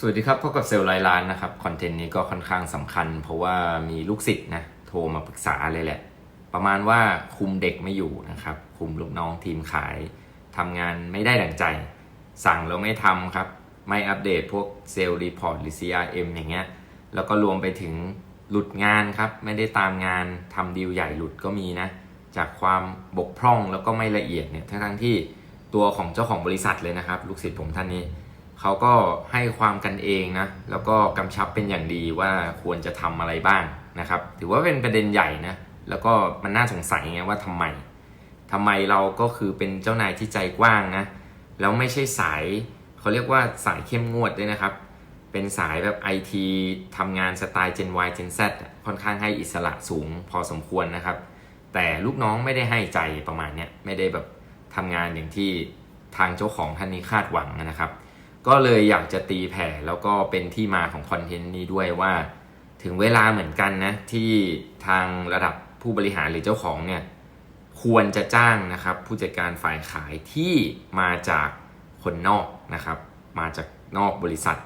สวัสดีครับพบกับเซลล์ไลน์ล้านนะครับคอนเทนต์นี้ก็ค่อนข้างสำคัญ เพราะว่ามีลูกศิษย์นะโทรมาปรึกษาเลยแหละ ประมาณว่าคุมเด็กไม่อยู่นะครับ คุมลูกน้องทีมขายทำงานไม่ได้ดังใจ สั่งแล้วไม่ทำครับ ไม่อัปเดตพวกเซลล์รีพอร์ตหรือ CRM อย่างเงี้ยแล้วก็รวมไปถึงหลุดงานครับ ไม่ได้ตามงานทำดีลใหญ่หลุดก็มีนะ จากความบกพร่องแล้วก็ไม่ละเอียดเนี่ยทั้งที่ตัวของเจ้าของบริษัทเลยนะครับ ลูกศิษย์ผมท่านนี้ เขาก็ให้ความกันเองนะ แล้วก็กำชับเป็นอย่างดีว่าควรจะทำอะไรบ้างนะครับ ถือว่าเป็นประเด็นใหญ่นะ แล้วก็มันน่าสงสัยไงว่าทำไมทำไมเราก็คือเป็นเจ้านายที่ใจกว้างนะ แล้วไม่ใช่สายเขาเรียกว่าสายเข้มงวดด้วยนะครับ เป็นสายแบบ IT ทำงานสไตล์ Gen Y Gen Z ค่อนข้างให้อิสระสูงพอสมควรนะครับ แต่ลูกน้องไม่ได้ให้ใจประมาณเนี้ย ไม่ได้แบบทำงานอย่างที่ทางเจ้าของท่านนี้คาดหวังนะครับ ก็เลยอยากจะตีแผ่แล้วก็เป็นที่มาของคอนเทนต์นี้ด้วยว่า ถึงเวลาเหมือนกันนะ ที่ทางระดับผู้บริหารหรือเจ้าของเนี่ยควรจะจ้างนะครับ ผู้จัดการฝ่ายขายที่มาจากคนนอกนะครับ มาจากนอกบริษัท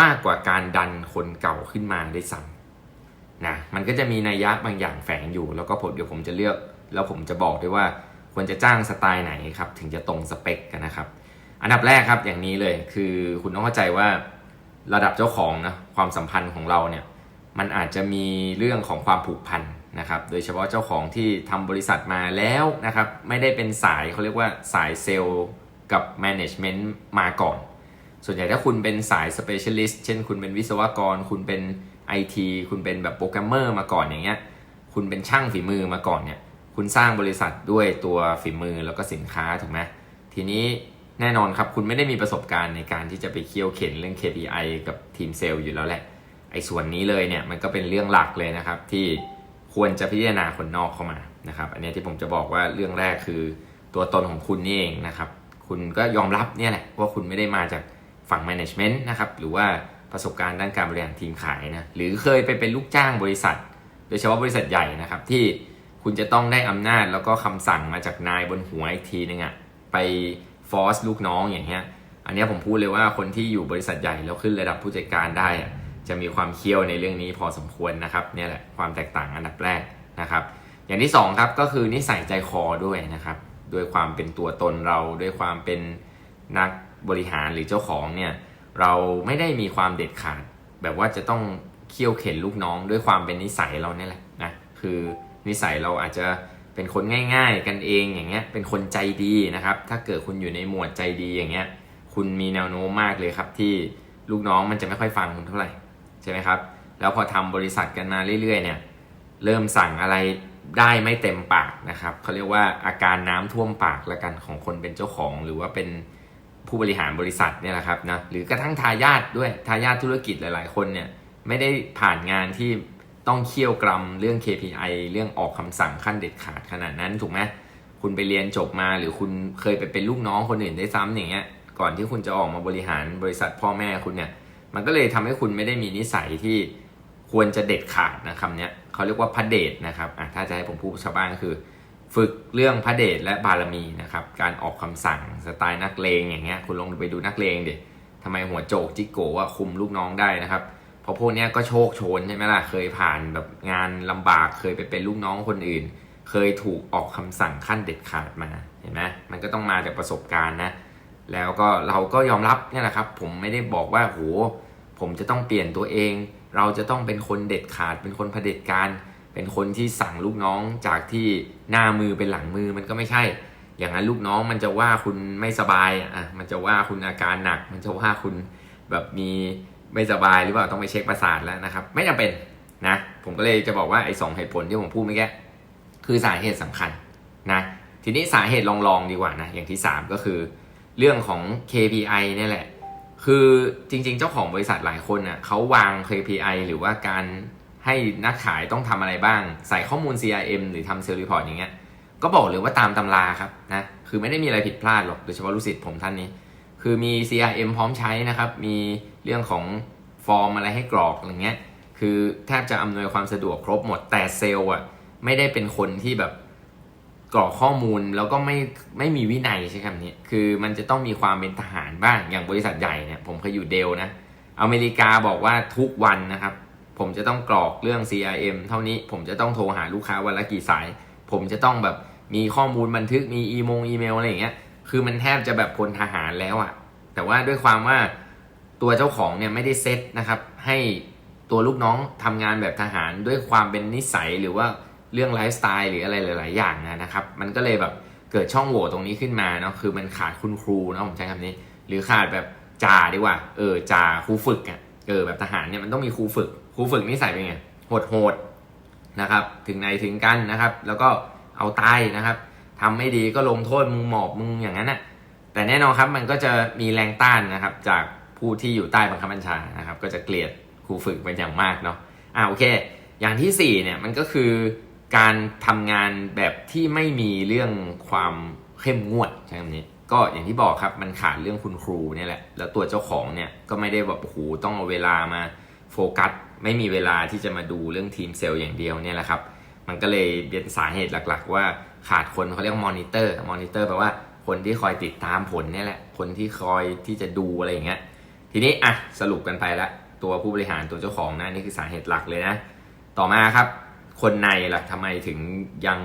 มากกว่าการดันคนเก่าขึ้นมาได้วยซ้ำนะมันก็จะมีนัยยะบางอย่างแฝงอยู่ แล้วก็ผมเดี๋ยวผมจะเลือก แล้วผมจะบอกด้วยว่าควรจะจ้างสไตล์ไหนครับ ถึงจะตรงสเปคกันนะครับ อันดับแรกครับอย่างนี้เลยคือคุณต้องเข้าใจว่าระดับเจ้าของนะความสัมพันธ์ของเราเนี่ยมันอาจจะมีเรื่องของความผูกพันนะครับ โดยเฉพาะเจ้าของที่ทำบริษัทมาแล้วนะครับ ไม่ได้เป็นสายเขาเรียกว่าสายเซลล์กับแมネจเมนต์มาก่อน ส่วนใหญ่ถ้าคุณเป็นสาย specialist เช่นคุณเป็นวิศวกร คุณเป็น IT คุณเป็นแบบโปรแกรมเมอร์มาก่อนอย่างเงี้ยคุณเป็นช่างฝีมือมาก่อนเนี่ยคุณสร้างบริษัทด้วยตัวฝีมือแล้วก็สินค้าถูกไหมทีนี้ แน่นอนครับ คุณไม่ได้มีประสบการณ์ในการที่จะไปเคี่ยวเข็นเรื่อง KPI กับทีมเซลล์อยู่แล้วแหละ ไอ้ส่วนนี้เลยเนี่ยมันก็เป็นเรื่องหลักเลยนะครับ ที่ควรจะพิจารณาคนนอกเข้ามานะครับ อันนี้ที่ผมจะบอกว่าเรื่องแรกคือตัวตนของคุณนี่เองนะครับ คุณก็ยอมรับเนี่ยแหละว่าคุณไม่ได้มาจากฝั่ง management นะครับ หรือว่าประสบการณ์ด้านการบริหารทีมขายนะ หรือเคยไปเป็นลูกจ้างบริษัท โดยเฉพาะบริษัทใหญ่นะครับ ที่คุณจะต้องได้อำนาจแล้วก็คำสั่งมาจากนายบนหัวอีกทีนึงอะไป ฟอร์สลูกน้องอย่างเงี้ย อันนี้ผมพูดเลยว่าคนที่อยู่บริษัทใหญ่แล้วขึ้นระดับผู้จัดการได้ จะมีความเคี่ยวในเรื่องนี้พอสมควรนะครับเนี่ยแหละความแตกต่างอันดับแรกนะครับ อย่างที่สองครับก็คือนิสัยใจคอด้วยนะครับด้วยความเป็นตัวตนเราด้วยความเป็นนักบริหารหรือเจ้าของเนี่ยเราไม่ได้มีความเด็ดขาด แบบว่าจะต้องเคี่ยวเข็นลูกน้องด้วยความเป็นนิสัยเราเนี่ยแหละนะคือนิสัยเราอาจจะ เป็นคนง่ายๆ กันเองอย่างเงี้ย เป็นคนใจดีนะครับ ถ้าเกิดคุณอยู่ในหมวดใจดีอย่างเงี้ย คุณมีแนวโน้มมากเลยครับ ที่ลูกน้องมันจะไม่ค่อยฟังคุณเท่าไหร่ใช่ไหมครับ แล้วพอทำบริษัทกันมาเรื่อยๆเนี่ย เริ่มสั่งอะไรได้ไม่เต็มปากนะครับเขาเรียกว่าอาการน้ำท่วมปากละกันของคนเป็นเจ้าของ หรือว่าเป็นผู้บริหารบริษัทเนี่ยแหละครับนะ หรือกระทั่งทายาทด้วย ทายาทธุรกิจหลาย ๆ คนเนี่ยไม่ได้ผ่านงานที่ ต้องเคี่ยวกรำเรื่อง KPI เรื่องออกคำสั่งขั้นเด็ดขาดขนาดนั้นถูกไหมคุณไปเรียนจบมาหรือคุณเคยไปเป็นลูกน้องคนอื่นได้ซ้ำอย่างเงี้ยก่อนที่คุณจะออกมาบริหารบริษัทพ่อแม่คุณเนี่ย มันก็เลยทำให้คุณไม่ได้มีนิสัยที่ควรจะเด็ดขาดนะคำเนี้ยเขาเรียกว่าพระเดชนะครับอะถ้าจะให้ผมพูดชาวบ้านก็คือ ฝึกเรื่องพระเดชและบารมีนะครับการออกคำสั่งสไตล์นักเลงอย่างเงี้ยคุณลองไปดูนักเลงดิทำไมหัวโจกจิกโกว่าคุมลูกน้องได้นะครับ เพราะพวกเนี้ยก็โชคโชนใช่ไหมล่ะ เคยผ่านแบบงานลำบาก เคยไปเป็นลูกน้องคนอื่น เคยถูกออกคำสั่งขั้นเด็ดขาดมา เห็นไหมมันก็ต้องมาจากประสบการณ์นะ แล้วก็เราก็ยอมรับเนี่ยแหละครับ ผมไม่ได้บอกว่าโห ผมจะต้องเปลี่ยนตัวเอง เราจะต้องเป็นคนเด็ดขาด เป็นคนเผด็จการ เป็นคนที่สั่งลูกน้องจากที่หน้ามือเป็นหลังมือ มันก็ไม่ใช่ อย่างนั้นลูกน้องมันจะว่าคุณไม่สบาย อะ มันจะว่าคุณอาการหนัก มันจะว่าคุณแบบมี ไม่สบายหรือเปล่าต้องไปเช็คประสาทแล้วนะครับ ไม่จำเป็นนะผมก็เลยจะบอกว่าไอ้สองเหตุผลที่ผมพูดเมื่อกี้คือสาเหตุสำคัญนะทีนี้สาเหตุลองๆดีกว่านะอย่างที่ 3 ก็คือ เรื่องของ KPI เนี่ยแหละ คือจริงๆ เจ้าของบริษัทหลายคนน่ะเขาวาง KPI หรือว่าการให้นักขายต้องทำอะไรบ้าง ใส่ข้อมูล CRM หรือทำเซลล์รีพอร์ตอย่างเงี้ยก็บอกเลยว่าตามตำราครับนะคือไม่ได้มีอะไรผิดพลาดหรอกโดยเฉพาะลูกศิษย์ผมท่านนี้ คือมี CRM พร้อมใช้นะครับ มีเรื่องของฟอร์มอะไรให้กรอกอะไรเงี้ย คือแทบจะอำนวยความสะดวกครบหมด แต่เซลล์อะไม่ได้เป็นคนที่แบบกรอกข้อมูลแล้วก็ไม่ไม่มีวินัยใช่คำนี้ คือมันจะต้องมีความเป็นทหารบ้าง อย่างบริษัทใหญ่เนี่ยผมเคยอยู่เดลนะ อเมริกาบอกว่าทุกวันนะครับ ผมจะต้องกรอกเรื่อง CRM เท่านี้ ผมจะต้องโทรหาลูกค้าวันละกี่สาย ผมจะต้องแบบมีข้อมูลบันทึก มีอีมงอีเมลอะไรอย่างเงี้ย คือมันแทบจะแบบพลทหารแล้วอะแต่ว่าด้วยความว่าตัวเจ้าของเนี่ยไม่ได้เซตนะครับ ให้ตัวลูกน้องทำงานแบบทหารด้วยความเป็นนิสัยหรือว่าเรื่องไลฟ์สไตล์หรืออะไรหลาย ๆ อย่างนะครับ มันก็เลยแบบเกิดช่องโหว่ตรงนี้ขึ้นมาเนาะคือมันขาดคุณครูนะผมใช้คำนี้ หรือขาดแบบจ่าดีกว่า เออจ่าครูฝึกอะเออแบบทหารเนี่ยมันต้องมีครูฝึกครูฝึกนิสัยเป็นไงโหดโหดๆนะครับ ถึงไหนถึงกันนะครับ แล้วก็เอาตายนะครับ ทำไม่ดีก็ลงโทษมึงหมอบมึงอย่างนั้นนะแต่แน่นอนครับมันก็จะมีแรงต้านนะครับ จากผู้ที่อยู่ใต้บังคับบัญชานะครับ ก็จะเกลียดครูฝึกเป็นอย่างมากเนาะอ่าโอเค อย่างที่สี่เนี่ยมันก็คือการทำงานแบบที่ไม่มีเรื่องความเข้มงวดใช่คำนี้ก็อย่างที่บอกครับมันขาดเรื่องคุณครูเนี่ยแหละแล้วตัวเจ้าของเนี่ยก็ไม่ได้แบบโอ้โหต้องเอาเวลามาโฟกัสไม่มีเวลาที่จะมาดูเรื่องทีมเซลล์อย่างเดียวเนี่ยแหละครับ มันก็เลยเป็นสาเหตุหลัก ๆ ว่าขาดคนเขาเรียกมอนิเตอร์มอนิเตอร์แปลว่าคนที่คอยติดตามผลเนี่ยแหละ คนที่คอยที่จะดูอะไรอย่างเงี้ยทีนี้อะสรุปกันไปละตัวผู้บริหารตัวเจ้าของนะนี่คือสาเหตุหลักเลยนะ ต่อมาครับ คนในล่ะทำไมถึงยัง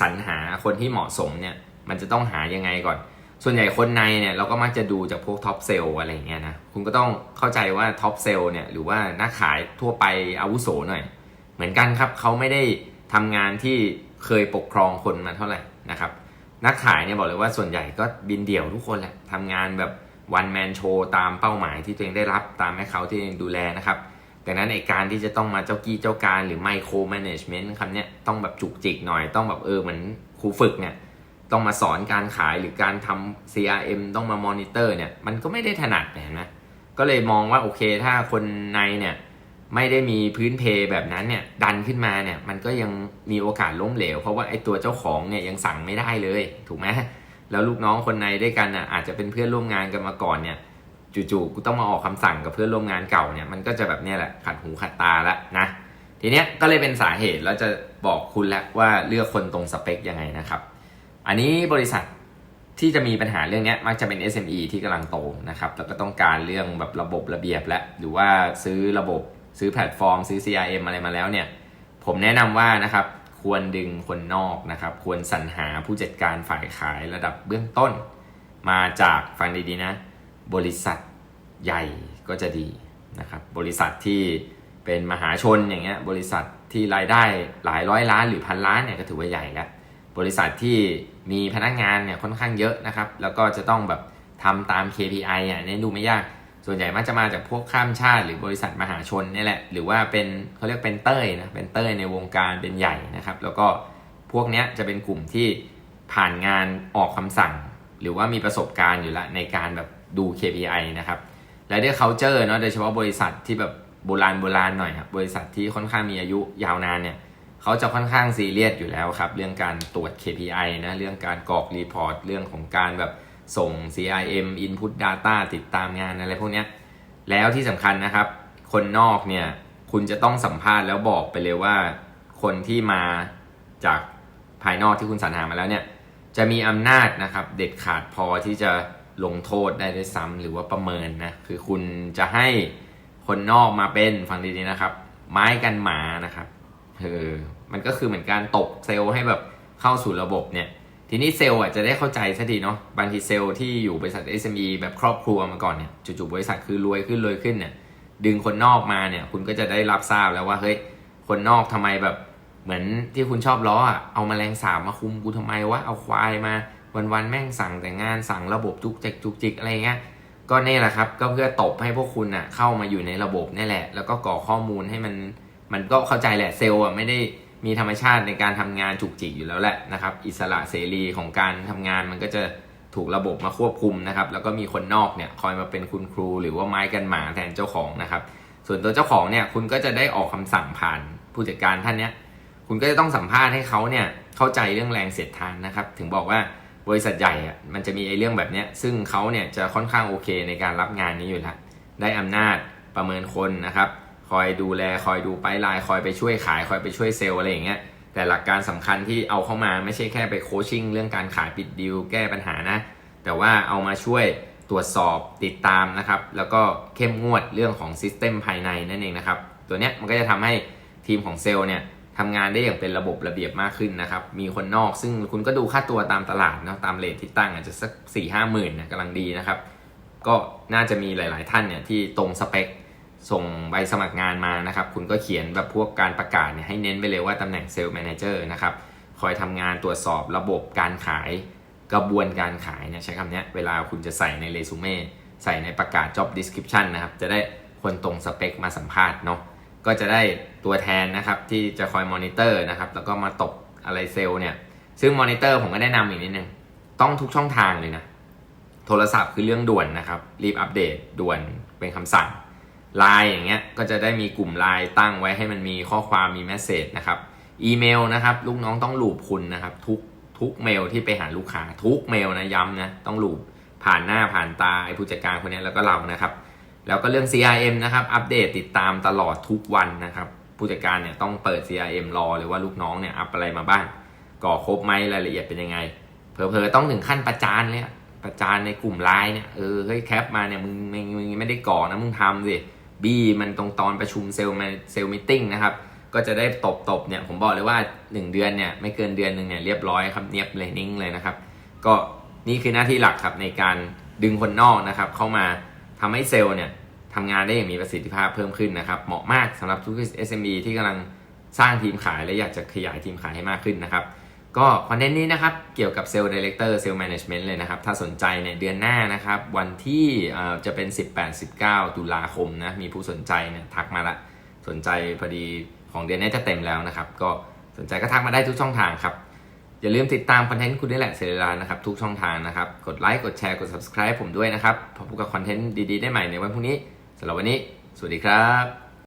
สรรหาคนที่เหมาะสมเนี่ย มันจะต้องหายังไงก่อน ส่วนใหญ่คนในเนี่ยเราก็มักจะดูจากพวกท็อปเซลอะไรเงี้ยนะคุณก็ต้องเข้าใจว่าท็อปเซลเนี่ยหรือว่านักขายทั่วไปอาวุโสหน่อย เหมือนกันครับเขาไม่ได้ ทำงานที่เคยปกครองคนมาเท่าไหร่นะครับ นักขายเนี่ยบอกเลยว่าส่วนใหญ่ก็บินเดี่ยวทุกคนแหละทำงานแบบวันแมนโชว์ตามเป้าหมายที่ตัวเองได้รับตามแม่เขาที่ตัวเองดูแลนะครับดังนั้นไอการที่จะต้องมาเจ้ากี้เจ้าการหรือไมโครแมネจเมนต์คำเนี้ยต้องแบบจุกจิกหน่อยต้องแบบเออเหมือนครูฝึกเนี่ยต้องมาสอนการขายหรือการทำ CRM ต้องมามอนิเตอร์เนี่ยมันก็ไม่ได้ถนัดเห็นไหมก็เลยมองว่าโอเคถ้าคนในเนี่ย ไม่ได้มีพื้นเพแบบนั้นเนี่ยดันขึ้นมาเนี่ยมันก็ยังมีโอกาสล้มเหลว เพราะว่าไอ้ตัวเจ้าของเนี่ยยังสั่งไม่ได้เลย ถูกไหมแล้วลูกน้องคนในด้วยกันน่ะอาจจะเป็นเพื่อนร่วมงานกันมาก่อนเนี่ยจู่ๆกูต้องมาออกคำสั่งกับเพื่อนร่วมงานเก่าเนี่ยมันก็จะแบบเนี้ยแหละขัดหูขัดตาล้วนะทีเนี้ยก็เลยเป็นสาเหตุแล้วจะบอกคุณแล้วว่าเลือกคนตรงสเปคยังไงนะครับ อันนี้บริษัทที่จะมีปัญหาเรื่องเนี้ยมักจะเป็น SME ที่กำลังโตนะครับแล้วก็ต้องการเรื่องแบบระบบระเบียบและหรือว่าซื้อระบบ ซื้อแพลตฟอร์มซื้อ CRM อะไรมาแล้วเนี่ยผมแนะนำว่านะครับควรดึงคนนอกนะครับ ควรสรรหาผู้จัดการฝ่ายขายระดับเบื้องต้น มาจากฟังดีๆนะ บริษัทใหญ่ก็จะดีนะครับ บริษัทที่เป็นมหาชนอย่างเงี้ยบริษัทที่รายได้หลายร้อยล้านหรือพันล้านเนี่ยก็ถือว่าใหญ่แล้วบริษัทที่มีพนักงานเนี่ยค่อนข้างเยอะนะครับ แล้วก็จะต้องแบบทำตาม KPI อะเนี่ยดูไม่ยาก ส่วนใหญ่มักจะมาจากพวกข้ามชาติ หรือบริษัทมหาชนนี่แหละ หรือว่าเป็นเขาเรียกเป็นเต้ยนะ เป็นเต้ยในวงการเป็นใหญ่นะครับ แล้วก็พวกเนี้ยจะเป็นกลุ่มที่ผ่านงานออกคำสั่ง หรือว่ามีประสบการณ์อยู่แล้วในการแบบดู KPI นะครับ และด้วย culture เนาะ โดยเฉพาะบริษัทที่แบบโบราณโบราณหน่อยครับ บริษัทที่ค่อนข้างมีอายุยาวนานเนี่ยเขาจะค่อนข้างซีเรียสอยู่แล้วครับ เรื่องการตรวจ KPI นะ เรื่องการกรอกรีพอร์ต เรื่องของการแบบ ส่ง CRM input data ติดตามงานอะไรพวกนี้แล้วที่สำคัญนะครับ คนนอกเนี่ยคุณจะต้องสัมภาษณ์แล้วบอกไปเลยว่า คนที่มาจากภายนอกที่คุณสรรหามาแล้วเนี่ยจะมีอำนาจนะครับเด็ดขาดพอที่จะลงโทษได้ด้วยซ้ำหรือว่าประเมินนะคือคุณจะให้คนนอกมาเป็นฟังดีๆนะครับ ไม้กันหมานะครับเออมันก็คือเหมือนการตบเซลล์ให้แบบเข้าสู่ระบบเนี่ย ทีนี้เซลล์อะจะได้เข้าใจสักทีเนาะบางทีเซลล์ที่อยู่บริษัท SME แบบครอบครัวมาก่อนเนี่ยจู่ๆบริษัทคือรวยขึ้นรวยขึ้นเนี่ยดึงคนนอกมาเนี่ยคุณก็จะได้รับทราบแล้วว่าเฮ้ยคนนอกทำไมแบบเหมือนที่คุณชอบล้ออะเอามาแมลงสาบมาคุมกูทำไมวะเอาควายมาวันๆแม่งสั่งแต่งานสั่งระบบจุกจิกจุกจิกอะไรเงี้ยก็นี่แหละครับก็เพื่อตบให้พวกคุณอะเข้ามาอยู่ในระบบนี่แหละ แล้วก็ก่อข้อมูลให้มันมันก็เข้าใจแหละเซลล์อะไม่ได้ มีธรรมชาติในการทำงานจุกจิกอยู่แล้วแหละนะครับ อิสระเสรีของการทำงานมันก็จะถูกระบบมาควบคุมนะครับ แล้วก็มีคนนอกเนี่ยคอยมาเป็นคุณครู หรือว่าไม้กันหมาแทนเจ้าของนะครับ ส่วนตัวเจ้าของเนี่ยคุณก็จะได้ออกคำสั่งผ่านผู้จัดการท่านเนี้ยคุณก็จะต้องสัมภาษณ์ให้เขาเนี่ยเข้าใจเรื่องแรงเสียดทานนะครับ ถึงบอกว่าบริษัทใหญ่อะมันจะมีไอ้เรื่องแบบเนี้ยซึ่งเขาเนี่ยจะค่อนข้างโอเคในการรับงานนี้อยู่แล้วได้อำนาจประเมินคนนะครับ คอยดูแลคอยดูไปไลน์คอยไปช่วยขาย คอยไปช่วยเซลล์อะไรอย่างเงี้ยแต่หลักการสำคัญที่เอาเข้ามาไม่ใช่แค่ไปโคชชิ่งเรื่องการขายปิดดีลแก้ปัญหานะ แต่ว่าเอามาช่วยตรวจสอบติดตามนะครับ แล้วก็เข้มงวดเรื่องของซิสเต็มภายในนั่นเองนะครับ ตัวเนี้ยมันก็จะทำให้ทีมของเซลล์เนี่ยทำงานได้อย่างเป็นระบบระเบียบมากขึ้นนะครับ มีคนนอกซึ่งคุณก็ดูค่าตัวตามตลาดเนาะตามเลทที่ตั้งอาจจะสัก4ี่ห้าหมื่นนะกำลังดีนะครับ ก็น่าจะมีหลาย ๆ ท่านเนี่ยที่ตรงสเปค ส่งใบสมัครงานมานะครับ คุณก็เขียนแบบพวกการประกาศเนี่ยให้เน้นไปเลยว่าตำแหน่งเซลล์แมเนเจอร์นะครับ คอยทำงานตรวจสอบระบบการขายกระบวนการขายเนี่ยใช้คำนี้เวลาคุณจะใส่ในเรซูเม่ใส่ในประกาศ job description นะครับ จะได้คนตรงสเปคมาสัมภาษณ์เนาะก็จะได้ตัวแทนนะครับที่จะคอยมอนิเตอร์นะครับแล้วก็มาตบอะไรเซลล์เนี่ยซึ่งมอนิเตอร์ผมก็แนะนำอีกนิดนึงต้องทุกช่องทางเลยนะโทรศัพท์คือเรื่องด่วนนะครับ รีบอัปเดตด่วนเป็นคำสั่ง ไลน์อย่างเงี้ยก็จะได้มีกลุ่มไลน์ตั้งไว้ให้มันมีข้อความมีแมสเซจนะครับอีเมลนะครับลูกน้องต้องลูบคุณนะครับทุกทุกเมลที่ไปหาลูกค้าทุกเมลนะย้ำนะต้องลูบผ่านหน้าผ่านตาไอ้ผู้จัดการคนนี้แล้วก็เรานะครับ แล้วก็เรื่อง CRM นะครับอัปเดตติดตามตลอดทุกวันนะครับผู้จัดการเนี่ยต้องเปิด CRM รอเลยว่าลูกน้องเนี่ยอัปอะไรมาบ้างก่อครบไหมรายละเอียดเป็นยังไงเผลอๆต้องถึงขั้นประจานเลยอะประจานในกลุ่มไลน์เนี่ยเออเฮ้ยแคปมาเนี่ยมึงมึงมึงไม่ได้ก่อนะมึงทำสิ บี้มันตรงตอนประชุมเซลล์เซลล์มิทติ้งนะครับ ก็จะได้ตบตบๆเนี่ยผมบอกเลยว่า 1 เดือนเนี่ยไม่เกินเดือนหนึ่งเนี่ยเรียบร้อยครับเนียบเลยนิ่งเลยนะครับ ก็นี่คือหน้าที่หลักครับในการดึงคนนอกนะครับ เข้ามาทำให้เซลล์เนี่ยทำงานได้อย่างมีประสิทธิภาพเพิ่มขึ้นนะครับ เหมาะมากสำหรับทุก SME ที่กำลังสร้างทีมขายและอยากจะขยายทีมขายให้มากขึ้นนะครับ ก็คอนเทนต์นี้นะครับ เกี่ยวกับเซลล์ดีเลกเตอร์เซลล์แมネจเมนต์เลยนะครับ ถ้าสนใจในเดือนหน้านะครับ วันที่เอ่อจะเป็น 18-19 ตุลาคมนะ มีผู้สนใจนี่ยทักมาละ สนใจพอดีของเดือนนี้จะเต็มแล้วนะครับ ก็สนใจก็ทักมาได้ทุกช่องทางครับ อย่าลืมติดตามคอนเทนต์คุณนี่แหละเซเลรานะครับ ทุกช่องทางนะครับ กดไลค์กดแชร์กด subscribe ผมด้วยนะครับพบกับคอนเทนต์ดีๆได้ใหม่ในวันพรุ่งนี้สำหรับวันนี้ สวัสดีครับ